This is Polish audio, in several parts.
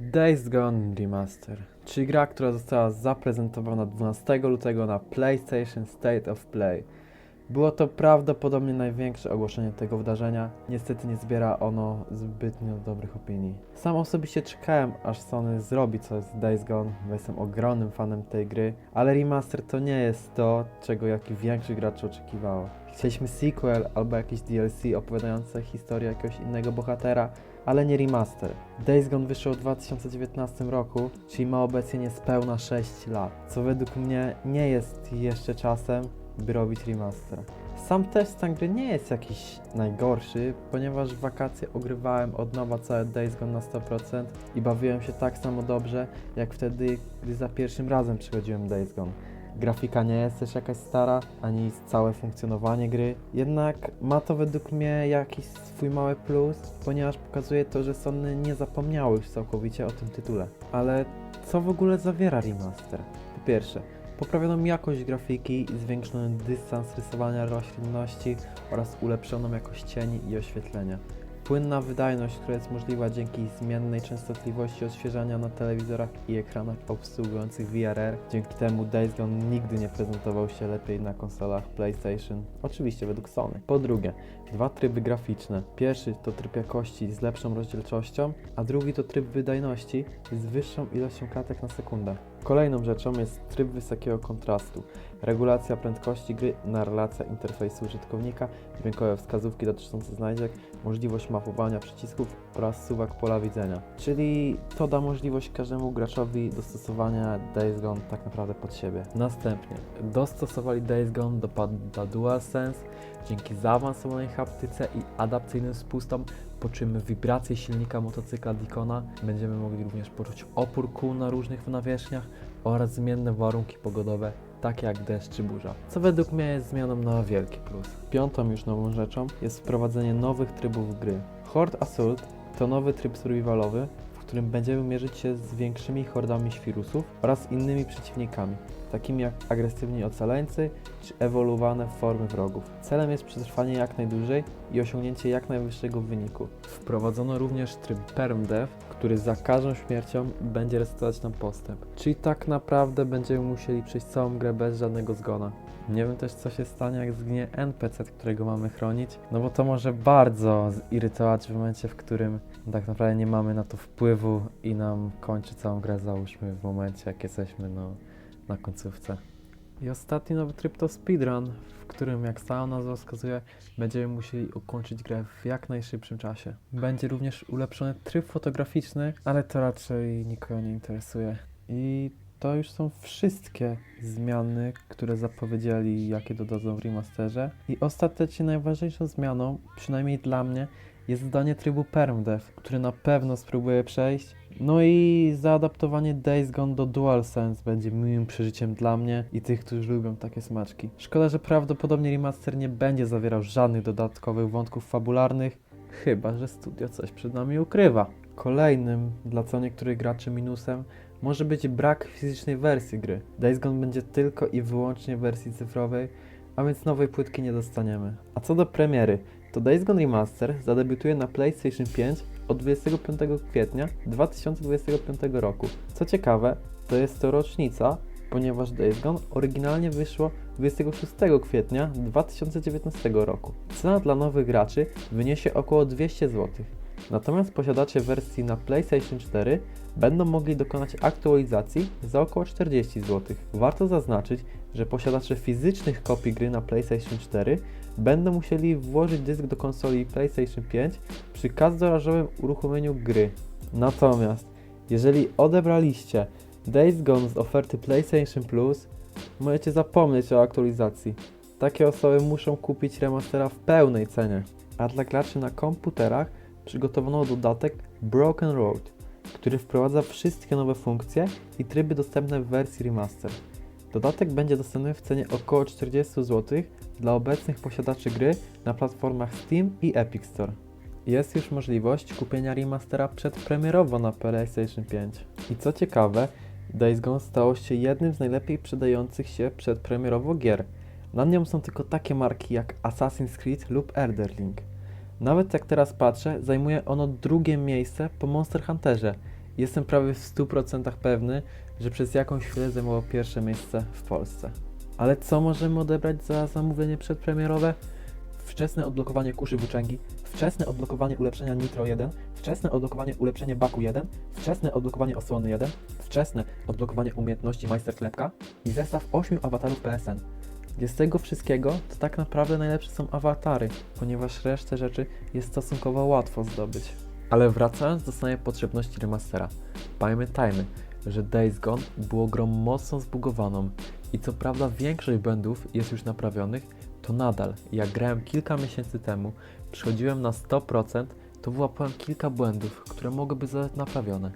Days Gone Remaster, czyli gra, która została zaprezentowana 12 lutego na PlayStation State of Play. Było to prawdopodobnie największe ogłoszenie tego wydarzenia. Niestety nie zbiera ono zbytnio dobrych opinii. Sam osobiście czekałem, aż Sony zrobi coś z Days Gone, bo jestem ogromnym fanem tej gry, ale remaster to nie jest to, czego jak i większość graczy oczekiwało. Chcieliśmy sequel albo jakiś DLC opowiadające historię jakiegoś innego bohatera, ale nie remaster. Days Gone wyszło w 2019 roku, czyli ma obecnie niespełna 6 lat, co według mnie nie jest jeszcze czasem, by robić remaster. Sam też stan gry nie jest jakiś najgorszy, ponieważ w wakacje ogrywałem od nowa całe Days Gone na 100% i bawiłem się tak samo dobrze, jak wtedy, gdy za pierwszym razem przychodziłem Days Gone. Grafika nie jest też jakaś stara, ani całe funkcjonowanie gry, jednak ma to według mnie jakiś swój mały plus, ponieważ pokazuje to, że Sony nie zapomniały już całkowicie o tym tytule. Ale co w ogóle zawiera remaster? Po pierwsze, poprawioną jakość grafiki zwiększono dystans rysowania roślinności oraz ulepszoną jakość cieni i oświetlenia. Płynna wydajność, która jest możliwa dzięki zmiennej częstotliwości odświeżania na telewizorach i ekranach obsługujących VRR. Dzięki temu Days Gone nigdy nie prezentował się lepiej na konsolach PlayStation, oczywiście według Sony. Po drugie, dwa tryby graficzne. Pierwszy to tryb jakości z lepszą rozdzielczością, a drugi to tryb wydajności z wyższą ilością klatek na sekundę. Kolejną rzeczą jest tryb wysokiego kontrastu, regulacja prędkości gry, narracja interfejsu użytkownika, dźwiękowe wskazówki dotyczące znajdziek, możliwość mapowania przycisków oraz suwak pola widzenia. Czyli to da możliwość każdemu graczowi dostosowania Days Gone tak naprawdę pod siebie. Następnie dostosowali Days Gone do pada DualSense dzięki zaawansowanej haptyce i adapcyjnym spustom poczumy wibracje silnika motocykla Dicona. Będziemy mogli również poczuć opór kół na różnych nawierzchniach oraz zmienne warunki pogodowe, takie jak deszcz czy burza, co według mnie jest zmianą na wielki plus. Piątą już nową rzeczą jest wprowadzenie nowych trybów gry. Horde Assault to nowy tryb survivalowy, w którym będziemy mierzyć się z większymi hordami świrusów oraz innymi przeciwnikami, takimi jak agresywni ocaleńcy czy ewoluowane formy wrogów. Celem jest przetrwanie jak najdłużej i osiągnięcie jak najwyższego wyniku. Wprowadzono również tryb Permdeath, który za każdą śmiercią będzie resetować nam postęp. Czyli tak naprawdę będziemy musieli przejść całą grę bez żadnego zgona. Nie wiem też co się stanie jak zginie NPC, którego mamy chronić, no bo to może bardzo zirytować w momencie, w którym tak naprawdę nie mamy na to wpływu i nam kończy całą grę, załóżmy w momencie jak jesteśmy no, na końcówce. I ostatni nowy tryb to speedrun, w którym jak sama nazwa wskazuje, będziemy musieli ukończyć grę w jak najszybszym czasie. Będzie również ulepszony tryb fotograficzny, ale to raczej nikogo nie interesuje. I to już są wszystkie zmiany, które zapowiedzieli, jakie dodadzą w remasterze. I ostatecznie najważniejszą zmianą, przynajmniej dla mnie, jest dodanie trybu Permdeath, który na pewno spróbuję przejść. No i zaadaptowanie Days Gone do DualSense będzie miłym przeżyciem dla mnie i tych, którzy lubią takie smaczki. Szkoda, że prawdopodobnie remaster nie będzie zawierał żadnych dodatkowych wątków fabularnych, chyba że studio coś przed nami ukrywa. Kolejnym, dla co niektórych graczy minusem, może być brak fizycznej wersji gry. Days Gone będzie tylko i wyłącznie w wersji cyfrowej, a więc nowej płytki nie dostaniemy. A co do premiery, to Days Gone Remaster zadebiutuje na PlayStation 5 od 25 kwietnia 2025 roku. Co ciekawe, to jest to rocznica, ponieważ Days Gone oryginalnie wyszło 26 kwietnia 2019 roku. Cena dla nowych graczy wyniesie około 200 zł. Natomiast posiadacze wersji na PlayStation 4 będą mogli dokonać aktualizacji za około 40 zł. Warto zaznaczyć, że posiadacze fizycznych kopii gry na PlayStation 4 będą musieli włożyć dysk do konsoli PlayStation 5 przy każdorazowym uruchomieniu gry. Natomiast jeżeli odebraliście Days Gone z oferty PlayStation Plus, możecie zapomnieć o aktualizacji. Takie osoby muszą kupić remastera w pełnej cenie. A dla graczy na komputerach przygotowano dodatek Broken Road, który wprowadza wszystkie nowe funkcje i tryby dostępne w wersji remaster. Dodatek będzie dostępny w cenie około 40 zł dla obecnych posiadaczy gry na platformach Steam i Epic Store. Jest już możliwość kupienia remastera przedpremierowo na PlayStation 5. I co ciekawe, Days Gone stało się jednym z najlepiej sprzedających się przedpremierowo gier. Na nią są tylko takie marki jak Assassin's Creed lub Elder Link. Nawet jak teraz patrzę, zajmuje ono drugie miejsce po Monster Hunterze Jestem prawie w 100% pewny, że przez jakąś chwilę zajmowało pierwsze miejsce w Polsce. Ale co możemy odebrać za zamówienie przedpremierowe? Wczesne odblokowanie kuszy włóczęgi, wczesne odblokowanie ulepszenia Nitro 1, wczesne odblokowanie ulepszenia Baku 1, wczesne odblokowanie osłony 1, wczesne odblokowanie umiejętności Majster Klepka i zestaw 8 awatarów PSN. Z tego wszystkiego to tak naprawdę najlepsze są awatary, ponieważ resztę rzeczy jest stosunkowo łatwo zdobyć. Ale wracając do samej potrzebności remastera, pamiętajmy, że Days Gone było grą mocno zbugowaną i co prawda większość błędów jest już naprawionych, to nadal, jak grałem kilka miesięcy temu, przychodziłem na 100%, to wyłapałem kilka błędów, które mogłyby zostać naprawione.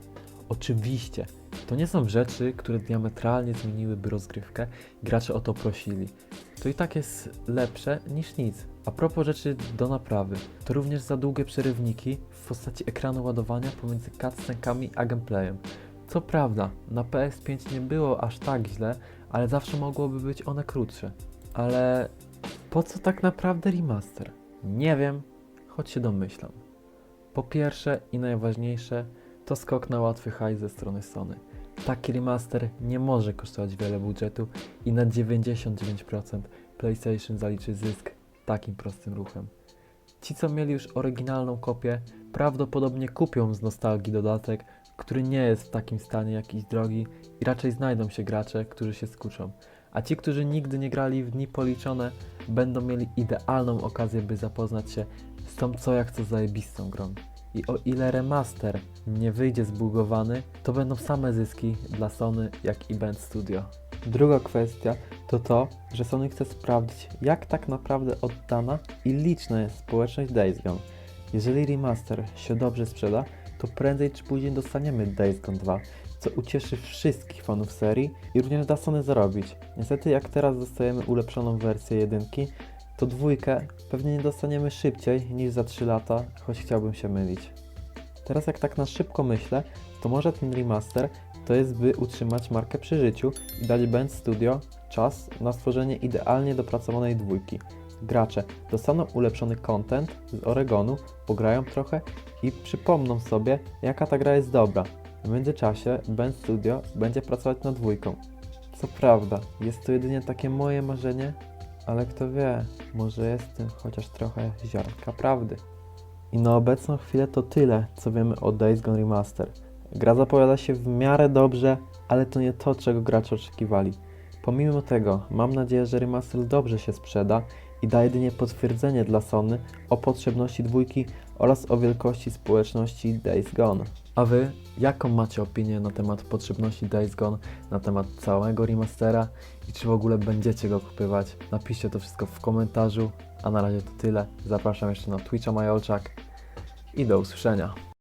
Oczywiście, to nie są rzeczy, które diametralnie zmieniłyby rozgrywkę gracze o to prosili. To i tak jest lepsze niż nic. A propos rzeczy do naprawy, to również za długie przerywniki w postaci ekranu ładowania pomiędzy cutscenkami a gameplayem. Co prawda, na PS5 nie było aż tak źle, ale zawsze mogłoby być one krótsze. Ale po co tak naprawdę remaster? Nie wiem, choć się domyślam. Po pierwsze i najważniejsze, to skok na łatwy hajs ze strony Sony. Taki remaster nie może kosztować wiele budżetu i na 99% PlayStation zaliczy zysk takim prostym ruchem. Ci, co mieli już oryginalną kopię, prawdopodobnie kupią z nostalgii dodatek, który nie jest w takim stanie jakiś drogi i raczej znajdą się gracze, którzy się skuczą. A ci, którzy nigdy nie grali w dni policzone, będą mieli idealną okazję, by zapoznać się z tą co jak co zajebistą grą. I o ile remaster nie wyjdzie zbugowany, to będą same zyski dla Sony, jak i Band Studio. Druga kwestia to to, że Sony chce sprawdzić, jak tak naprawdę oddana i liczna jest społeczność Days Gone. Jeżeli remaster się dobrze sprzeda, to prędzej czy później dostaniemy Days Gone 2, co ucieszy wszystkich fanów serii i również da Sony zarobić. Niestety jak teraz dostajemy ulepszoną wersję jedynki, to dwójkę pewnie nie dostaniemy szybciej niż za 3 lata, choć chciałbym się mylić. Teraz jak tak na szybko myślę, to może ten remaster to jest by utrzymać markę przy życiu i dać Band Studio czas na stworzenie idealnie dopracowanej dwójki. Gracze dostaną ulepszony content z Oregonu, pograją trochę i przypomną sobie jaka ta gra jest dobra. W międzyczasie Band Studio będzie pracować nad dwójką. Co prawda, jest to jedynie takie moje marzenie, ale kto wie, może jest tym chociaż trochę ziarnka prawdy. I na obecną chwilę to tyle, co wiemy o Days Gone Remaster. Gra zapowiada się w miarę dobrze, ale to nie to, czego gracze oczekiwali. Pomimo tego, mam nadzieję, że remaster dobrze się sprzeda i da jedynie potwierdzenie dla Sony o potrzebności dwójki oraz o wielkości społeczności Days Gone. A wy, jaką macie opinię na temat potrzebności Days Gone, na temat całego remastera i czy w ogóle będziecie go kupywać? Napiszcie to wszystko w komentarzu, a na razie to tyle. Zapraszam jeszcze na Twitcha Majolczak i do usłyszenia.